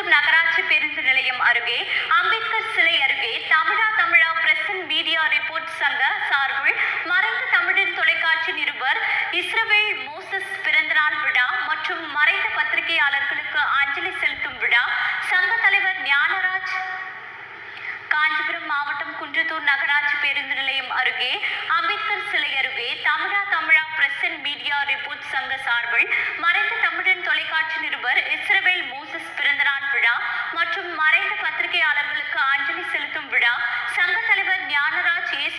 குன்றத்தூர் நகராட்சி பேருந்து நிலையம் அருகே அம்பேத்கர் சிலை அருகே Tamizha Tamizha press and media report சங்க சார்பில் மறைந்த தமிழின் தொலைக்காட்சி நிருபர் இஸ்ரவேல் மோசஸ் பிறந்தநாள் விழா மற்றும் மறைந்த பத்திரிகையாளர்களுக்கு அஞ்சலி செலுத்தும் விழா சங்க தலைவர் ஞானராஜ் காஞ்சிபுரம் மாவட்டம் குன்றத்தூர் நகராட்சி பேருந்து நிலையம் அருகே அம்பேத்கர் சிலை அருகே Tamizha Tamizha press and media report சங்க சார்பில் மறைந்த தமிழன் தொலைக்காட்சி நிருபர் இஸ்ரவேல் மோசஸ் பிறந்தநாள் விழா மற்றும் மறைந்த பத்திரிகையாளர்களுக்கு அஞ்சலி செலுத்தும் விழா சங்க தலைவர்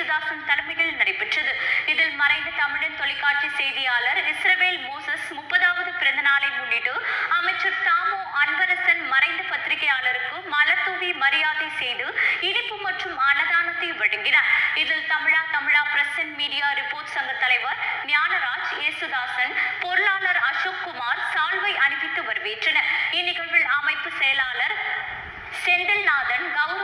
ஞானராஜ் இயேசுதாசன் தலைமையில் நடைபெற்றது. இதில் மறைந்த தமிழன் தொலைக்காட்சி செய்தியாளர் இஸ்ரவேல் மோசஸ் முப்பதாவது பிறந்த நாளை முன்னிட்டு அமைச்சர் தாமு அன்பரசன் மறைந்த பத்திரிகையாளருக்கு மலர்தூவி மரியாதை செய்து இனிப்பு மற்றும் அன்னதானத்தை வழங்கினார். இதில் Tamizha Tamizha press and media report சங்க தலைவர் ஞானராஜ் இயேசுதாசன் பொருளாளர் அசோக் குமார் சால்வை அணிவித்து வரவேற்றனர். இந்நிகழ்வில் அமைப்பு செயலாளர் செந்தில்நாதன் கௌரவ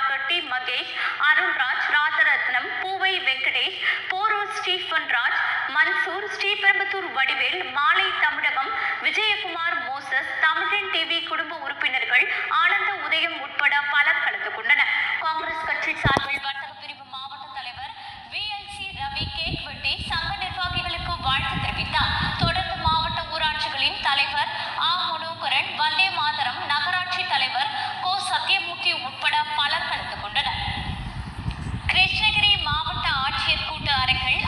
தலைவர் மகேஷ் அருண்ராஜ் ராஜரத்னம் பூவை வெங்கடேஷ் போரூர் ஸ்டீஃபன் ராஜ் மன்சூர் ஸ்ரீபெரும்புத்தூர் வடிவேல் மாலை தமிழகம் விஜயகுமார் மோசஸ் தமிழன் டிவி குடும்ப உறுப்பினர்கள் ஆனந்த உதயம் உட்பட பலர் கலந்து கொண்டனர். காங்கிரஸ் கட்சி சார்பில் மூர்த்தி உட்பட பலர் கலந்து கொண்டனர். கிருஷ்ணகிரி மாவட்ட ஆட்சியர் கூட்ட அறைகள்